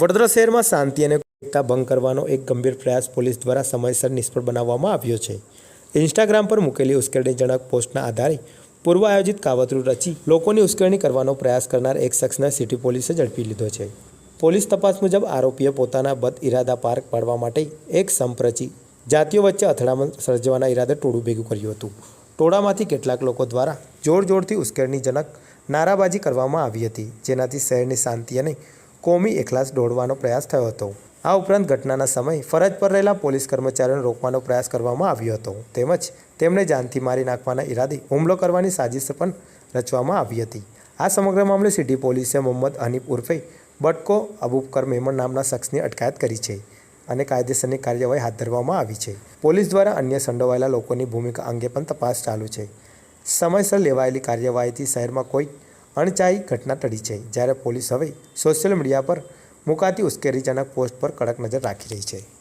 વડોદરા શહેરમાં શાંતિ અને એકતા ભંગ કરવાનો એક ગંભીર પ્રયાસ પોલીસ દ્વારા સમયસર નિષ્ફળ બનાવવામાં આવ્યો છે. ઇન્સ્ટાગ્રામ પર મૂકેલી ઉશ્કેરણીજનક પોસ્ટના આધારે પૂર્વ આયોજિત કાવતરું રચી લોકોની ઉશ્કેરણી કરવાનો પ્રયાસ કરનાર એક શખ્સને સિટી પોલીસે ઝડપી લીધો છે. પોલીસ તપાસ મુજબ આરોપીએ પોતાના બદ ઇરાદા પાર પાડવા માટે એક સંપ રચી જાતિઓ વચ્ચે અથડામણ સર્જવાના ઇરાદે ટોળું ભેગું કર્યું હતું. ટોળામાંથી કેટલાક લોકો દ્વારા જોર જોરથી ઉશ્કેરણીજનક નારાબાજી કરવામાં આવી હતી, જેનાથી શહેરની શાંતિ અને કોમી એકલાસ દોડવાનો પ્રયાસ થયો હતો. આ ઉપરાંત ઘટનાના સમયે ફરજ પર રહેલા પોલીસ કર્મચારીઓને રોકવાનો પ્રયાસ કરવામાં આવ્યો હતો. તેમજ તેમને જાનથી મારી નાખવાના ઈરાદે હુમલો કરવાની સાજિશ પણ રચવામાં આવી હતી. આ સમગ્ર મામલે સિટી પોલીસે મોહમ્મદ હનીફ ઉર્ફે બટકો અબુબકર મેમણ નામના શખ્સની અટકાયત કરી છે અને કાયદેસરની કાર્યવાહી હાથ ધરવામાં આવી છે. પોલીસ દ્વારા અન્ય સંડોવાયેલા લોકોની ભૂમિકા અંગે પણ તપાસ ચાલુ છે. સમયસર લેવાયેલી કાર્યવાહીથી શહેરમાં કોઈ અણચાહી ઘટના ટળી છે. જ્યારે પોલીસ હવે સોશિયલ મીડિયા પર મુકાતી ઉશ્કેરીજનક પોસ્ટ પર કડક નજર રાખી રહી છે.